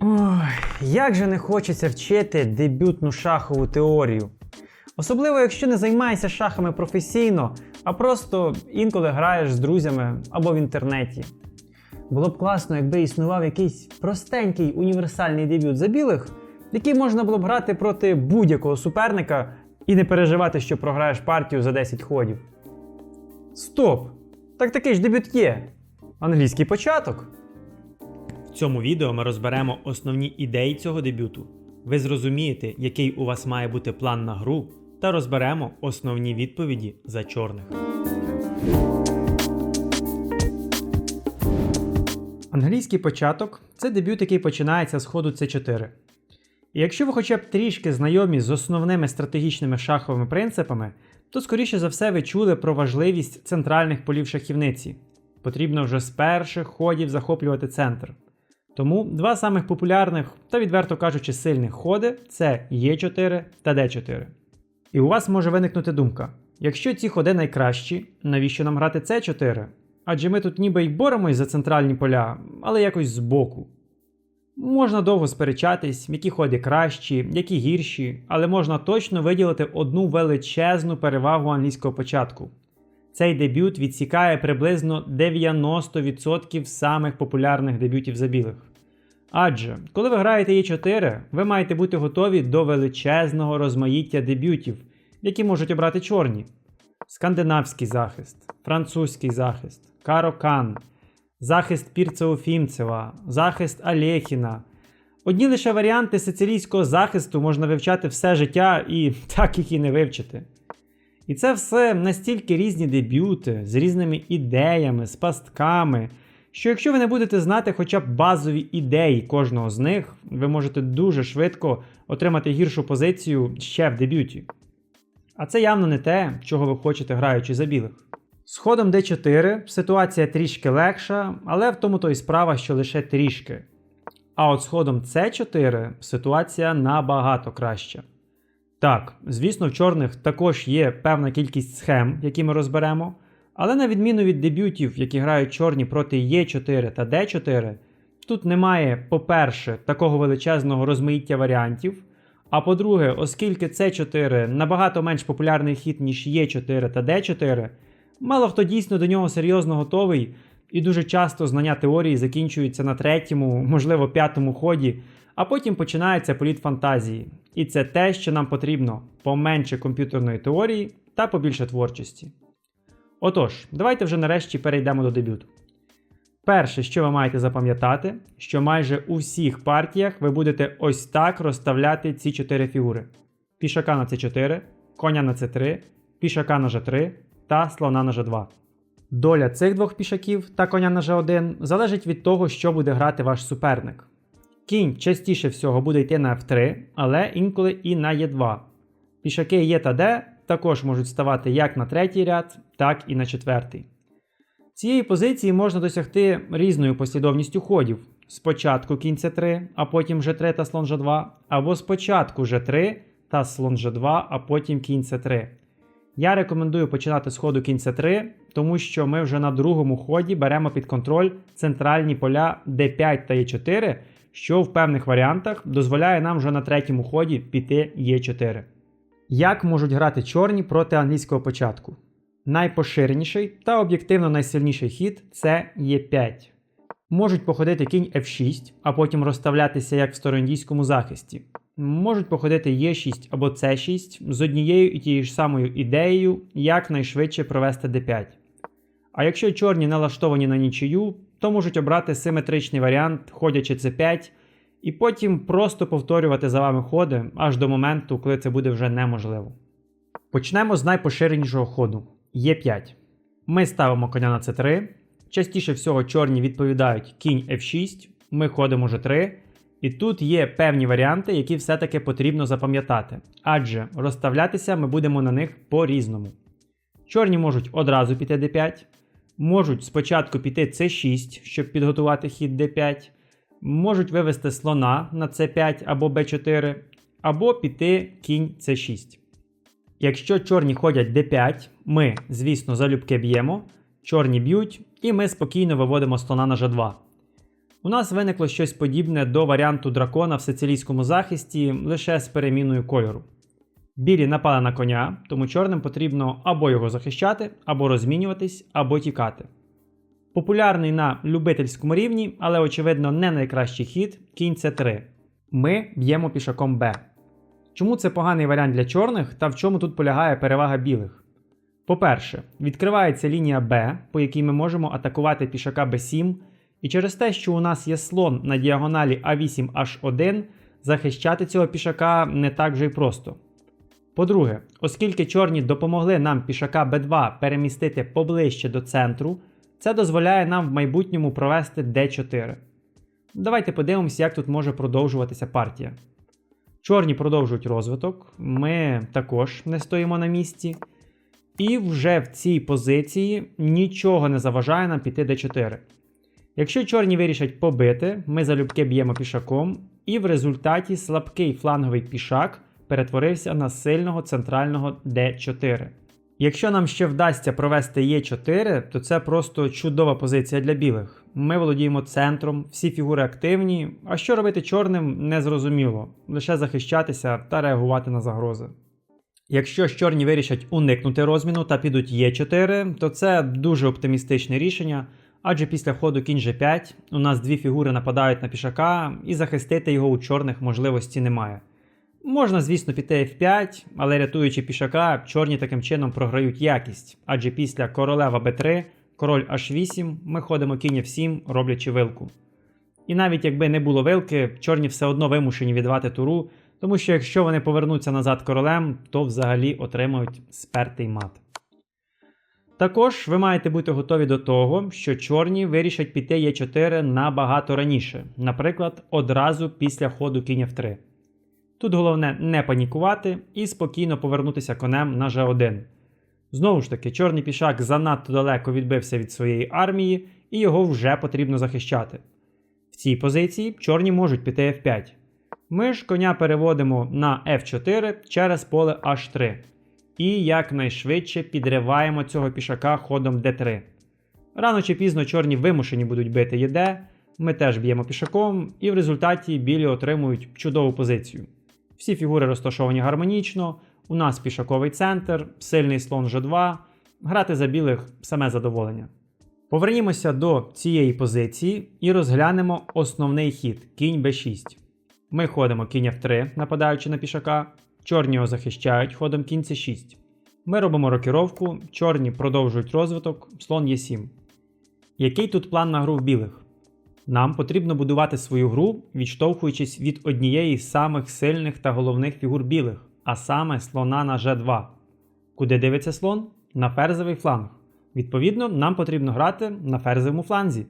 Ой, як же не хочеться вчити дебютну шахову теорію. Особливо, якщо не займаєшся шахами професійно, а просто інколи граєш з друзями або в інтернеті. Було б класно, якби існував якийсь простенький універсальний дебют за білих, який можна було б грати проти будь-якого суперника і не переживати, що програєш партію за 10 ходів. Стоп! Так такий ж дебют є. Англійський початок. Цьому відео ми розберемо основні ідеї цього дебюту. Ви зрозумієте, який у вас має бути план на гру, та розберемо основні відповіді за чорних. Англійський початок це дебют, який починається з ходу c4. І якщо ви хоча б трішки знайомі з основними стратегічними шаховими принципами, то скоріше за все ви чули про важливість центральних полів шахівниці. Потрібно вже з перших ходів захоплювати центр. Тому два самих популярних та, відверто кажучи, сильних ходи це Е4 та Д4. І у вас може виникнути думка: якщо ці ходи найкращі, навіщо нам грати С4? Адже ми тут ніби й боремось за центральні поля, але якось збоку. Можна довго сперечатись, які ходи кращі, які гірші, але можна точно виділити одну величезну перевагу англійського початку. Цей дебют відсікає приблизно 90% самих популярних дебютів за білих. Адже, коли ви граєте Е4, ви маєте бути готові до величезного розмаїття дебютів, які можуть обрати чорні: скандинавський захист, французький захист, Карокан, захист Пірцеофімцева, захист Алєхіна. Одні лише варіанти сицилійського захисту можна вивчати все життя і так їх і не вивчити. І це все настільки різні дебюти з різними ідеями, з пастками, що якщо ви не будете знати хоча б базові ідеї кожного з них, ви можете дуже швидко отримати гіршу позицію ще в дебюті. А це явно не те, чого ви хочете граючи за білих. З ходом D4 ситуація трішки легша, але в тому то й справа, що лише трішки. А от з ходом C4 ситуація набагато краща. Так, звісно, в чорних також є певна кількість схем, які ми розберемо, але на відміну від дебютів, які грають чорні проти Е4 та Д4, тут немає, по-перше, такого величезного розмаїття варіантів. А по-друге, оскільки С4 набагато менш популярний хід, ніж Е4 та Д4, мало хто дійсно до нього серйозно готовий, і дуже часто знання теорії закінчуються на третьому, можливо, п'ятому ході, а потім починається політ фантазії. І це те, що нам потрібно: поменше комп'ютерної теорії та побільше творчості. Отож, давайте вже нарешті перейдемо до дебюту. Перше, що ви маєте запам'ятати, що майже у всіх партіях ви будете ось так розставляти ці чотири фігури: пішака на c4, коня на c3, пішака на g3 та слона на g2. Доля цих двох пішаків та коня на g1 залежить від того, що буде грати ваш суперник. Кінь частіше всього буде йти на f3, але інколи і на e2. Пішаки Е та Д також можуть ставати як на третій ряд, так і на четвертий. Цієї позиції можна досягти різною послідовністю ходів. Спочатку кінь c3, а потім g3 та слон g2, або спочатку g3 та слон g2, а потім кінь c3. Я рекомендую починати з ходу кінь c3, тому що ми вже на другому ході беремо під контроль центральні поля d5 та e4, що в певних варіантах дозволяє нам вже на третьому ході піти e4. Як можуть грати чорні проти англійського початку? Найпоширеніший та об'єктивно найсильніший хід це Е5. Можуть походити кінь F6, а потім розставлятися як в староіндійському захисті. Можуть походити Е6 або С6 з однією і тією ж самою ідеєю, як найшвидше провести d5. А якщо чорні налаштовані на нічию, то можуть обрати симетричний варіант, ходячи c5, і потім просто повторювати за вами ходи аж до моменту, коли це буде вже неможливо. Почнемо з найпоширенішого ходу Е5. Ми ставимо коня на c3. Частіше всього чорні відповідають кінь F6, ми ходимо G3. І тут є певні варіанти, які все-таки потрібно запам'ятати, адже розставлятися ми будемо на них по-різному. Чорні можуть одразу піти d5, можуть спочатку піти c6, щоб підготувати хід d5, можуть вивести слона на c5 або b4, або піти кінь c6. Якщо чорні ходять d5, ми, звісно, залюбки б'ємо, чорні б'ють, і ми спокійно виводимо слона на g2. У нас виникло щось подібне до варіанту дракона в сицилійському захисті лише з переміною кольору. Білі напали на коня, тому чорним потрібно або його захищати, або розмінюватись, або тікати. Популярний на любительському рівні, але очевидно не найкращий хід кінь С3. Ми б'ємо пішаком Б. Чому це поганий варіант для чорних та в чому тут полягає перевага білих? По-перше, відкривається лінія Б, по якій ми можемо атакувати пішака Б7, і через те, що у нас є слон на діагоналі А8H1, захищати цього пішака не так вже й просто. По-друге, оскільки чорні допомогли нам пішака Б2 перемістити поближче до центру, це дозволяє нам в майбутньому провести D4. Давайте подивимося, як тут може продовжуватися партія. Чорні продовжують розвиток, ми також не стоїмо на місці. І вже в цій позиції нічого не заважає нам піти d4. Якщо чорні вирішать побити, ми залюбки б'ємо пішаком, і в результаті слабкий фланговий пішак перетворився на сильного центрального d4. Якщо нам ще вдасться провести e4, то це просто чудова позиція для білих. Ми володіємо центром, всі фігури активні, а що робити чорним незрозуміло, лише захищатися та реагувати на загрози. Якщо ж чорні вирішать уникнути розміну та підуть Е4, то це дуже оптимістичне рішення, адже після ходу кінь G5 у нас дві фігури нападають на пішака, і захистити його у чорних можливості немає. Можна, звісно, піти F5, але рятуючи пішака, чорні таким чином програють якість, адже після королева b3, король h8, ми ходимо кінь F7, роблячи вилку. І навіть якби не було вилки, чорні все одно вимушені віддавати туру, тому що якщо вони повернуться назад королем, то взагалі отримають спертий мат. Також ви маєте бути готові до того, що чорні вирішать піти Е4 набагато раніше, наприклад, одразу після ходу кінь F3. Тут головне не панікувати і спокійно повернутися конем на G1. Знову ж таки, чорний пішак занадто далеко відбився від своєї армії, і його вже потрібно захищати. В цій позиції чорні можуть піти F5. Ми ж коня переводимо на F4 через поле H3. І якнайшвидше підриваємо цього пішака ходом D3. Рано чи пізно чорні вимушені будуть бити ЄД, ми теж б'ємо пішаком, і в результаті білі отримують чудову позицію. Всі фігури розташовані гармонічно, у нас пішаковий центр, сильний слон G2, грати за білих саме задоволення. Повернімося до цієї позиції і розглянемо основний хід кінь b6. Ми ходимо кінь f3, нападаючи на пішака, чорні його захищають ходом кінь c6. Ми робимо рокіровку, чорні продовжують розвиток, слон e7. Який тут план на гру в білих? Нам потрібно будувати свою гру, відштовхуючись від однієї з самих сильних та головних фігур білих, а саме слона на G2. Куди дивиться слон? На ферзовий фланг. Відповідно, нам потрібно грати на ферзовому фланзі.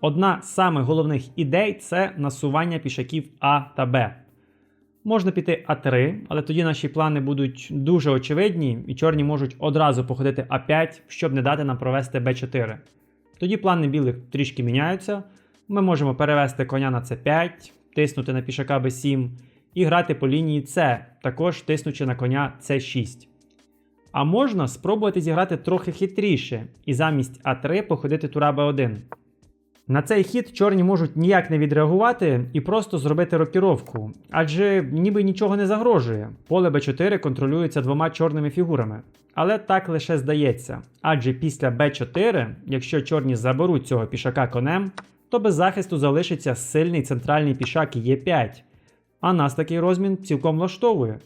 Одна з самих головних ідей це насування пішаків А та Б. Можна піти А3, але тоді наші плани будуть дуже очевидні, і чорні можуть одразу походити А5, щоб не дати нам провести Б4. Тоді плани білих трішки міняються. Ми можемо перевести коня на С5, тиснути на пішака Б7 і грати по лінії С, також тиснучи на коня С6. А можна спробувати зіграти трохи хитріше і замість А3 походити тура Б1. На цей хід чорні можуть ніяк не відреагувати і просто зробити рокіровку, адже ніби нічого не загрожує. Поле Б4 контролюється двома чорними фігурами. Але так лише здається. Адже після Б4, якщо чорні заберуть цього пішака конем, то без захисту залишиться сильний центральний пішак Е5. А нас такий розмін цілком влаштовує.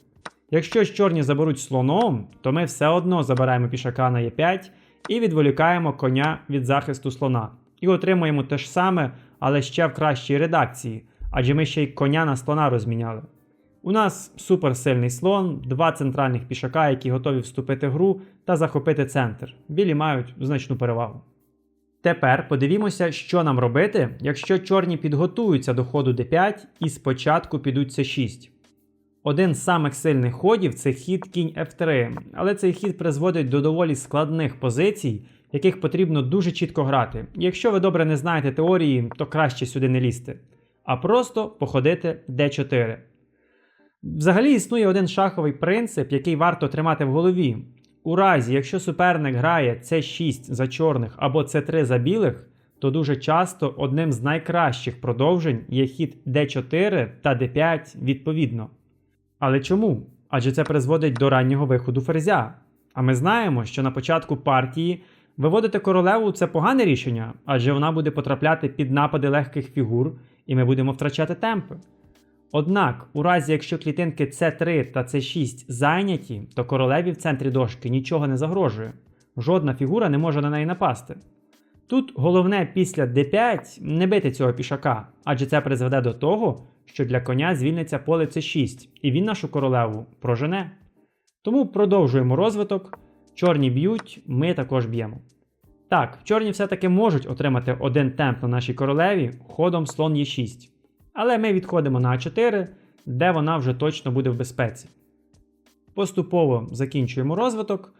Якщо ж чорні заберуть слоном, то ми все одно забираємо пішака на Е5 і відволікаємо коня від захисту слона. І отримуємо те ж саме, але ще в кращій редакції, адже ми ще й коня на слона розміняли. У нас суперсильний слон, два центральних пішака, які готові вступити в гру та захопити центр. Білі мають значну перевагу. Тепер подивімося, що нам робити, якщо чорні підготуються до ходу d5 і спочатку підуть c6. Один з самих сильних ходів це хід кінь f3, але цей хід призводить до доволі складних позицій, яких потрібно дуже чітко грати. Якщо ви добре не знаєте теорії, то краще сюди не лізти, а просто походити d4. Взагалі існує один шаховий принцип, який варто тримати в голові. У разі, якщо суперник грає c6 за чорних або c3 за білих, то дуже часто одним з найкращих продовжень є хід d4 та d5 відповідно. Але чому? Адже це призводить до раннього виходу ферзя. А ми знаємо, що на початку партії виводити королеву це погане рішення, адже вона буде потрапляти під напади легких фігур, і ми будемо втрачати темпи. Однак, у разі якщо клітинки c3 та c6 зайняті, то королеві в центрі дошки нічого не загрожує. Жодна фігура не може на неї напасти. Тут головне після d5 не бити цього пішака, адже це призведе до того, що для коня звільниться поле c6, і він нашу королеву прожене. Тому продовжуємо розвиток. Чорні б'ють, ми також б'ємо. Так, чорні все-таки можуть отримати один темп на нашій королеві ходом слон Е6. Але ми відходимо на А4, де вона вже точно буде в безпеці. Поступово закінчуємо розвиток.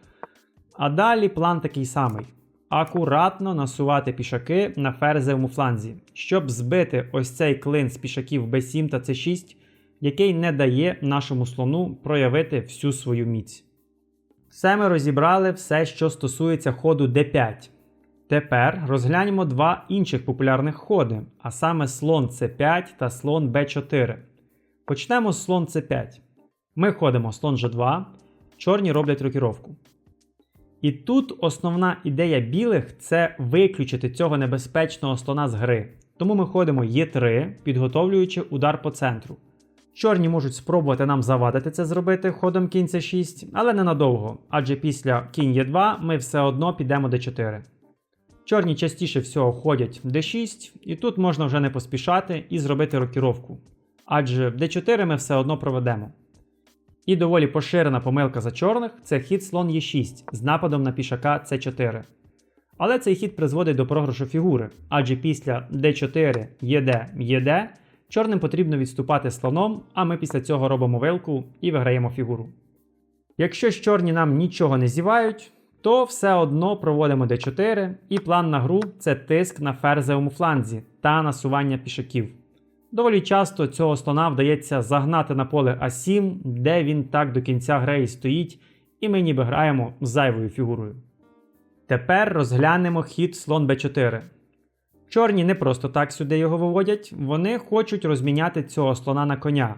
А далі план такий самий: акуратно насувати пішаки на ферзевому фланзі, щоб збити ось цей клин з пішаків b7 та c6, який не дає нашому слону проявити всю свою міць. Все ми розібрали все, що стосується ходу d5. Тепер розглянемо два інших популярних ходи, а саме слон c5 та слон b4. Почнемо з слон c5. Ми ходимо слон g2, чорні роблять рокіровку. І тут основна ідея білих це виключити цього небезпечного слона з гри. Тому ми ходимо Е3, підготовлюючи удар по центру. Чорні можуть спробувати нам завадити це зробити ходом кінь c6, але ненадовго, адже після кінь Е2 ми все одно підемо d4. Чорні частіше всього ходять d6, і тут можна вже не поспішати і зробити рокіровку. Адже в d4 ми все одно проведемо. І доволі поширена помилка за чорних це хід слон Е6 з нападом на пішака c4. Але цей хід призводить до програшу фігури, адже після d4, єд, єд, чорним потрібно відступати слоном, а ми після цього робимо вилку і виграємо фігуру. Якщо ж чорні нам нічого не зівають, то все одно проводимо d4, і план на гру це тиск на ферзевому фланзі та насування пішаків. Доволі часто цього слона вдається загнати на поле А7, де він так до кінця гри і стоїть, і ми ніби граємо зайвою фігурою. Тепер розглянемо хід слон b4. Чорні не просто так сюди його виводять, вони хочуть розміняти цього слона на коня.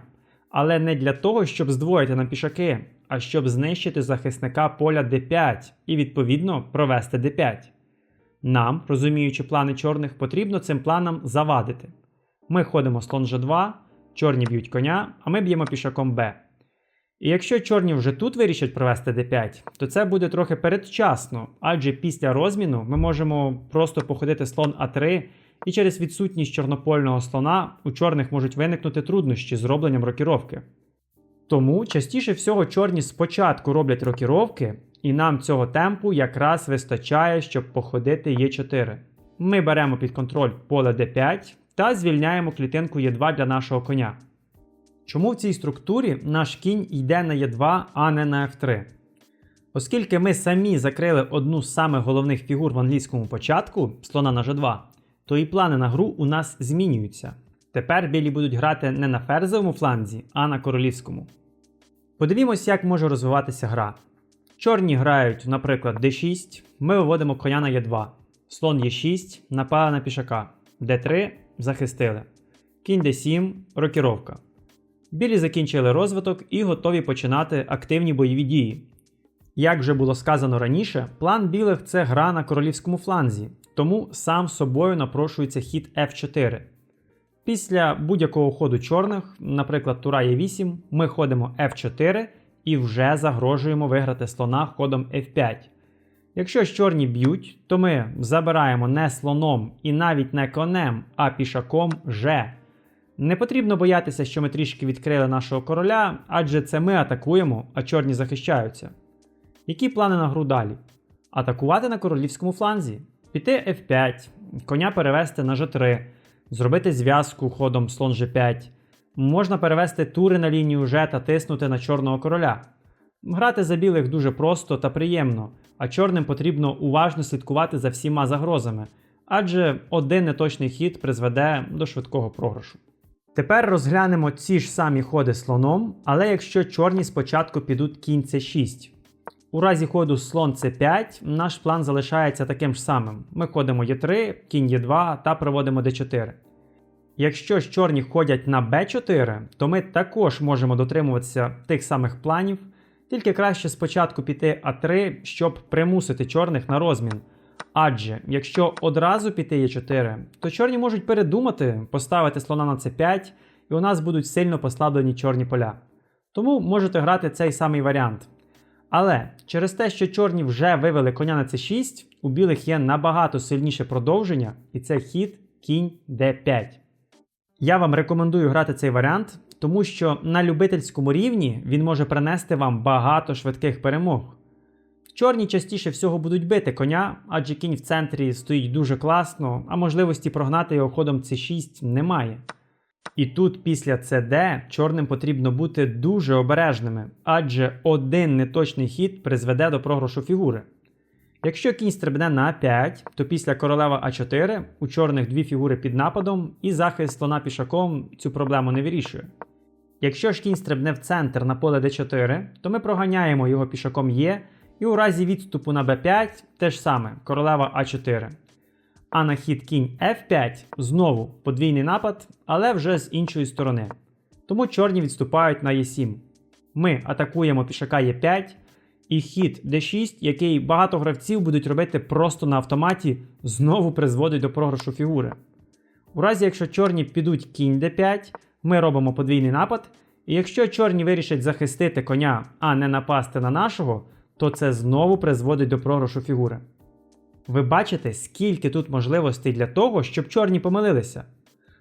Але не для того, щоб здвоїти на пішаки, а щоб знищити захисника поля d5 і відповідно провести d5. Нам, розуміючи плани чорних, потрібно цим планам завадити. Ми ходимо слон g2, чорні б'ють коня, а ми б'ємо пішаком b. І якщо чорні вже тут вирішать провести d5, то це буде трохи передчасно, адже після розміну ми можемо просто походити слон а3, і через відсутність чорнопольного слона у чорних можуть виникнути труднощі з робленням рокіровки. Тому частіше всього чорні спочатку роблять рокіровки, і нам цього темпу якраз вистачає, щоб походити Е4. Ми беремо під контроль поле d5 та звільняємо клітинку Е2 для нашого коня. Чому в цій структурі наш кінь йде на Е2, а не на F3? Оскільки ми самі закрили одну з самих головних фігур в англійському початку слона на G2, то і плани на гру у нас змінюються. Тепер білі будуть грати не на ферзовому фланзі, а на королівському. Подивімось, як може розвиватися гра. Чорні грають, наприклад, d6, ми виводимо коня на e2, слон e6, напали на пішака, d3 захистили. Кінь d7, рокіровка. Білі закінчили розвиток і готові починати активні бойові дії. Як вже було сказано раніше, план білих це гра на королівському фланзі, тому сам собою напрошується хід f4. Після будь-якого ходу чорних, наприклад, тура Е8, ми ходимо F4 і вже загрожуємо виграти слона ходом F5. Якщо ж чорні б'ють, то ми забираємо не слоном і навіть не конем, а пішаком G. Не потрібно боятися, що ми трішки відкрили нашого короля, адже це ми атакуємо, а чорні захищаються. Які плани на гру далі? Атакувати на королівському фланзі, піти F5, коня перевести на G3 зробити зв'язку ходом слон G5. Можна перевести тури на лінію G та тиснути на чорного короля. Грати за білих дуже просто та приємно, а чорним потрібно уважно слідкувати за всіма загрозами, адже один неточний хід призведе до швидкого програшу. Тепер розглянемо ці ж самі ходи слоном, але якщо чорні спочатку підуть кінь c6. У разі ходу слон c5 наш план залишається таким ж самим. Ми ходимо Е3, кінь Е2 та проводимо d4. Якщо ж чорні ходять на b4, то ми також можемо дотримуватися тих самих планів, тільки краще спочатку піти А3, щоб примусити чорних на розмін. Адже якщо одразу піти Е4, то чорні можуть передумати, поставити слона на c5, і у нас будуть сильно послаблені чорні поля. Тому можете грати цей самий варіант. Але через те, що чорні вже вивели коня на c6, у білих є набагато сильніше продовження, і це хід кінь d5. Я вам рекомендую грати цей варіант, тому що на любительському рівні він може принести вам багато швидких перемог. Чорні частіше всього будуть бити коня, адже кінь в центрі стоїть дуже класно, а можливості прогнати його ходом c6 немає. І тут після CD чорним потрібно бути дуже обережними, адже один неточний хід призведе до програшу фігури. Якщо кінь стрибне на А5, то після королева А4 у чорних дві фігури під нападом, і захист слона пішаком цю проблему не вирішує. Якщо ж кінь стрибне в центр на поле d4, то ми проганяємо його пішаком Е, і у разі відступу на b5 те ж саме королева А4. А на хід кінь F5 знову подвійний напад, але вже з іншої сторони. Тому чорні відступають на Е7. Ми атакуємо пішака Е5, і хід d6, який багато гравців будуть робити просто на автоматі, знову призводить до програшу фігури. У разі, якщо чорні підуть кінь d5, ми робимо подвійний напад. І якщо чорні вирішать захистити коня, а не напасти на нашого, то це знову призводить до програшу фігури. Ви бачите, скільки тут можливостей для того, щоб чорні помилилися.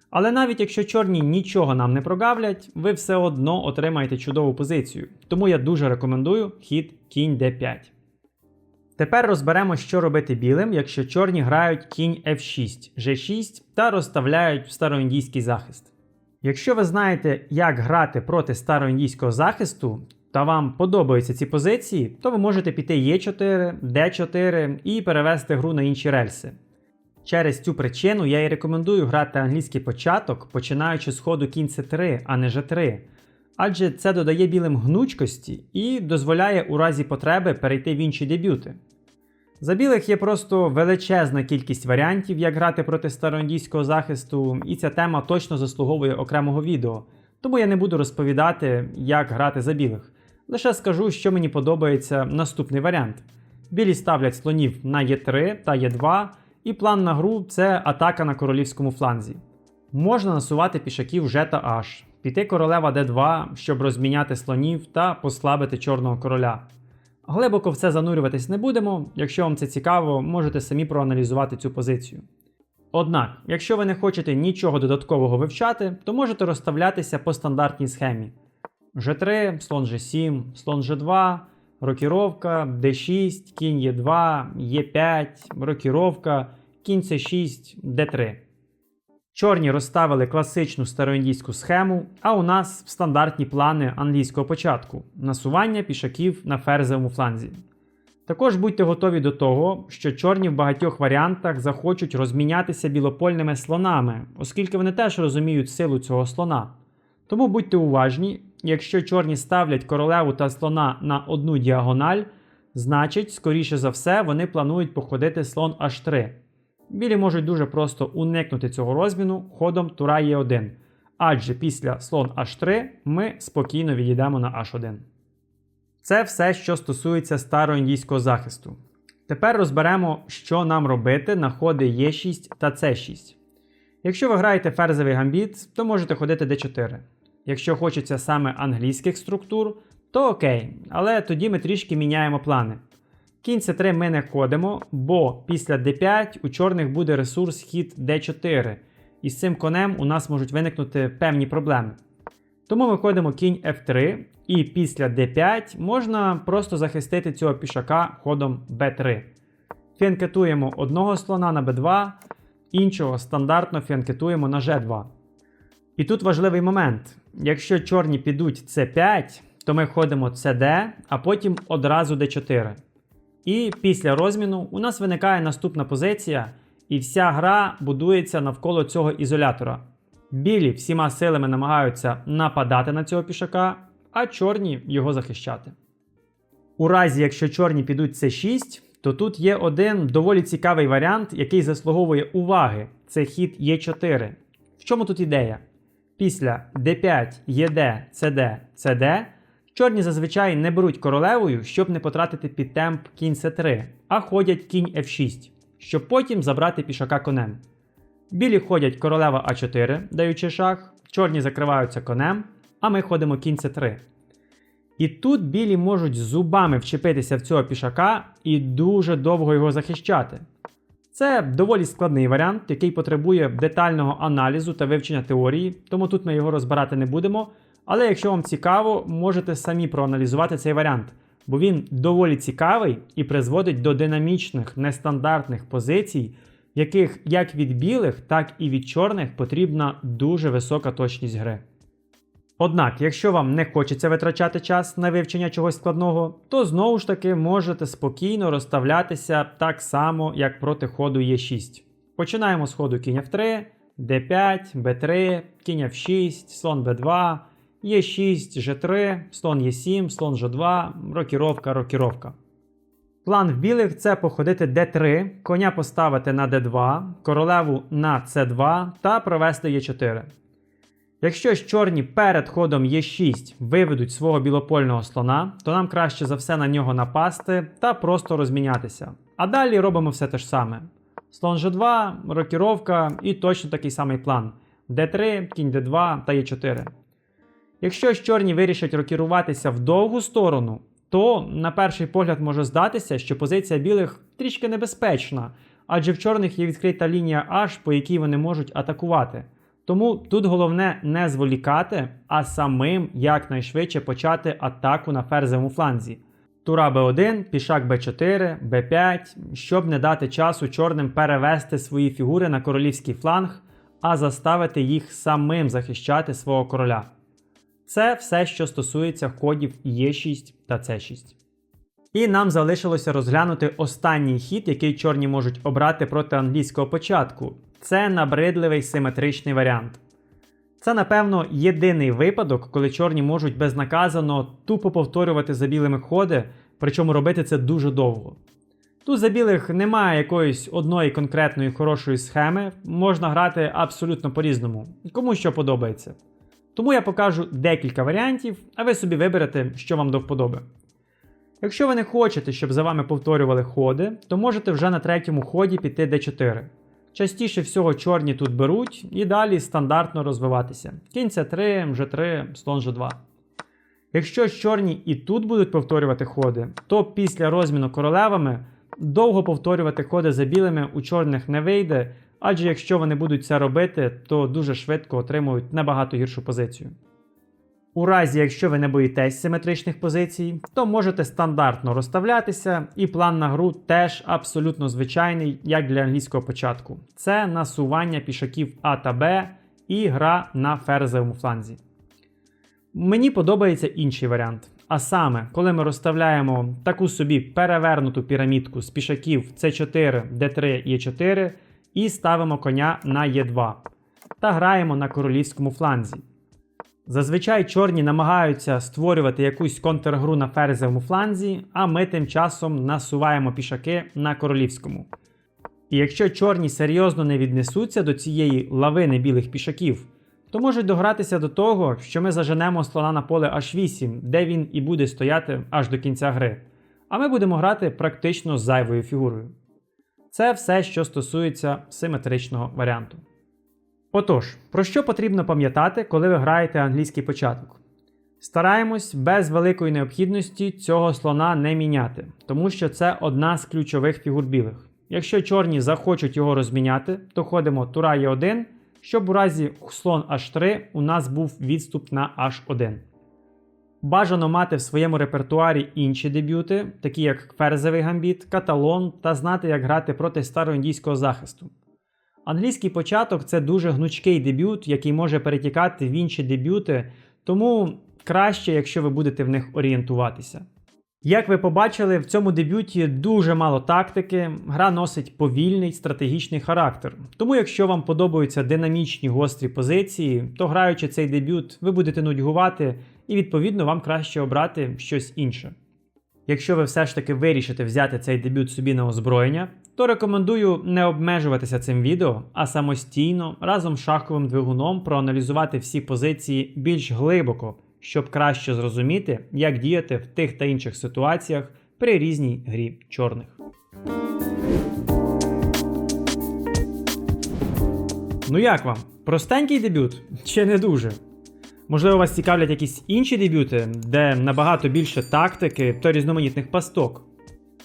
Але навіть якщо чорні нічого нам не прогавлять, ви все одно отримаєте чудову позицію. Тому я дуже рекомендую хід кінь d5. Тепер розберемо, що робити білим, якщо чорні грають кінь f6, g6 та розставляють староіндійський захист. Якщо ви знаєте, як грати проти староіндійського захисту, та вам подобаються ці позиції, то ви можете піти Е4, D4 і перевести гру на інші рельси. Через цю причину я і рекомендую грати англійський початок, починаючи з ходу кінь c3, а не g3, адже це додає білим гнучкості і дозволяє у разі потреби перейти в інші дебюти. За білих є просто величезна кількість варіантів, як грати проти староіндійського захисту, і ця тема точно заслуговує окремого відео, тому я не буду розповідати, як грати за білих. Лише скажу, що мені подобається наступний варіант. Білі ставлять слонів на Е3 та Е2, і план на гру це атака на королівському фланзі. Можна насувати пішаків G та H, піти королева d2, щоб розміняти слонів та послабити чорного короля. Глибоко в це занурюватись не будемо, якщо вам це цікаво, можете самі проаналізувати цю позицію. Однак, якщо ви не хочете нічого додаткового вивчати, то можете розставлятися по стандартній схемі. G3, слон G7, слон G2, рокіровка, D6, кінь Е2, Е5, рокіровка, кінь C6, D3. Чорні розставили класичну староіндійську схему, а у нас стандартні плани англійського початку насування пішаків на ферзевому фланзі. Також будьте готові до того, що чорні в багатьох варіантах захочуть розмінятися білопольними слонами, оскільки вони теж розуміють силу цього слона. Тому будьте уважні, якщо чорні ставлять королеву та слона на одну діагональ, значить, скоріше за все, вони планують походити слон H3. Білі можуть дуже просто уникнути цього розміну ходом тура Е1, адже після слон H3 ми спокійно відійдемо на H1. Це все, що стосується староіндійського захисту. Тепер розберемо, що нам робити на ходи Е6 та С6. Якщо ви граєте ферзовий гамбіт, то можете ходити d4. Якщо хочеться саме англійських структур, то окей, але тоді ми трішки міняємо плани. Кінь c3 ми не ходимо, бо після d5 у чорних буде ресурс хід d4, і з цим конем у нас можуть виникнути певні проблеми. Тому ми ходимо кінь f3, і після d5 можна просто захистити цього пішака ходом b3. Фіанкетуємо одного слона на b2, іншого стандартно фіанкетуємо на g2. І тут важливий момент. Якщо чорні підуть c5, то ми ходимо cd, а потім одразу d4. І після розміну у нас виникає наступна позиція, і вся гра будується навколо цього ізолятора. Білі всіма силами намагаються нападати на цього пішака, а чорні його захищати. У разі, якщо чорні підуть c6, то тут є один доволі цікавий варіант, який заслуговує уваги. Це хід Е4. В чому тут ідея? Після d5, єд, cd, cd чорні зазвичай не беруть королевою, щоб не потратити під темп кінь c3, а ходять кінь f6, щоб потім забрати пішака конем. Білі ходять королева а4, даючи шах, чорні закриваються конем, а ми ходимо кінь c3. І тут білі можуть зубами вчепитися в цього пішака і дуже довго його захищати. Це доволі складний варіант, який потребує детального аналізу та вивчення теорії, тому тут ми його розбирати не будемо. Але якщо вам цікаво, можете самі проаналізувати цей варіант, бо він доволі цікавий і призводить до динамічних, нестандартних позицій, яких як від білих, так і від чорних потрібна дуже висока точність гри. Однак, якщо вам не хочеться витрачати час на вивчення чогось складного, то знову ж таки можете спокійно розставлятися так само, як проти ходу Е6. Починаємо з ходу кінь F3, D5, B3, кінь F6, слон B2, Е6, G3, слон Е7, слон G2, рокіровка, рокіровка. План в білих це походити d3, коня поставити на d2, королеву на c2 та провести e4. Якщо ж чорні перед ходом Е6 виведуть свого білопольного слона, то нам краще за все на нього напасти та просто розмінятися. А далі робимо все те ж саме. Слон G2, рокіровка і точно такий самий план: d3, кінь d2 та e4. Якщо ж чорні вирішать рокіруватися в довгу сторону, то на перший погляд може здатися, що позиція білих трішки небезпечна, адже в чорних є відкрита лінія H, по якій вони можуть атакувати. Тому тут головне не зволікати, а самим якнайшвидше почати атаку на ферзевому фланзі. Тура Б1, пішак Б4, Б5, щоб не дати часу чорним перевести свої фігури на королівський фланг, а заставити їх самим захищати свого короля. Це все, що стосується ходів Е6 та С6. І нам залишилося розглянути останній хід, який чорні можуть обрати проти англійського початку. Це набридливий симетричний варіант. Це, напевно, єдиний випадок, коли чорні можуть безнаказано тупо повторювати за білими ходи, причому робити це дуже довго. Тут за білих немає якоїсь одної конкретної хорошої схеми, можна грати абсолютно по-різному, кому що подобається. Тому я покажу декілька варіантів, а ви собі виберете, що вам до вподоби. Якщо ви не хочете, щоб за вами повторювали ходи, то можете вже на третьому ході піти d4. Частіше всього чорні тут беруть і далі стандартно розвиватися. Кінь c3, g3, слон g2. Якщо чорні і тут будуть повторювати ходи, то після розміну королевами довго повторювати ходи за білими у чорних не вийде, адже якщо вони будуть це робити, то дуже швидко отримують набагато гіршу позицію. У разі, якщо ви не боїтесь симетричних позицій, то можете стандартно розставлятися, і план на гру теж абсолютно звичайний, як для англійського початку. Це насування пішаків А та Б і гра на ферзевому фланзі. Мені подобається інший варіант. А саме, коли ми розставляємо таку собі перевернуту пірамідку з пішаків С4, Д3, Е4 і ставимо коня на Е2 та граємо на королівському фланзі. Зазвичай чорні намагаються створювати якусь контргру на ферзевому фланзі, а ми тим часом насуваємо пішаки на королівському. І якщо чорні серйозно не віднесуться до цієї лавини білих пішаків, то можуть догратися до того, що ми заженемо слона на поле H8, де він і буде стояти аж до кінця гри. А ми будемо грати практично зайвою фігурою. Це все, що стосується симетричного варіанту. Отож, про що потрібно пам'ятати, коли ви граєте англійський початок? Стараємось без великої необхідності цього слона не міняти, тому що це одна з ключових фігур білих. Якщо чорні захочуть його розміняти, то ходимо тура Е1, щоб у разі слон H3 у нас був відступ на H1. Бажано мати в своєму репертуарі інші дебюти, такі як ферзевий гамбіт, каталон, та знати, як грати проти староіндійського захисту. Англійський початок це дуже гнучкий дебют, який може перетікати в інші дебюти, тому краще, якщо ви будете в них орієнтуватися. Як ви побачили, в цьому дебюті дуже мало тактики, гра носить повільний стратегічний характер. Тому, якщо вам подобаються динамічні гострі позиції, то граючи цей дебют, ви будете нудьгувати і відповідно вам краще обрати щось інше. Якщо ви все ж таки вирішите взяти цей дебют собі на озброєння, то рекомендую не обмежуватися цим відео, а самостійно разом з шаховим двигуном проаналізувати всі позиції більш глибоко, щоб краще зрозуміти, як діяти в тих та інших ситуаціях при різній грі чорних. Ну як вам? Простенький дебют? Чи не дуже? Можливо, вас цікавлять якісь інші дебюти, де набагато більше тактики та різноманітних пасток.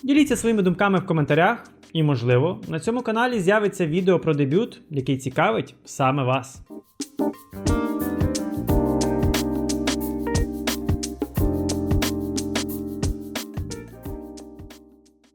Діліться своїми думками в коментарях, і, можливо, на цьому каналі з'явиться відео про дебют, який цікавить саме вас.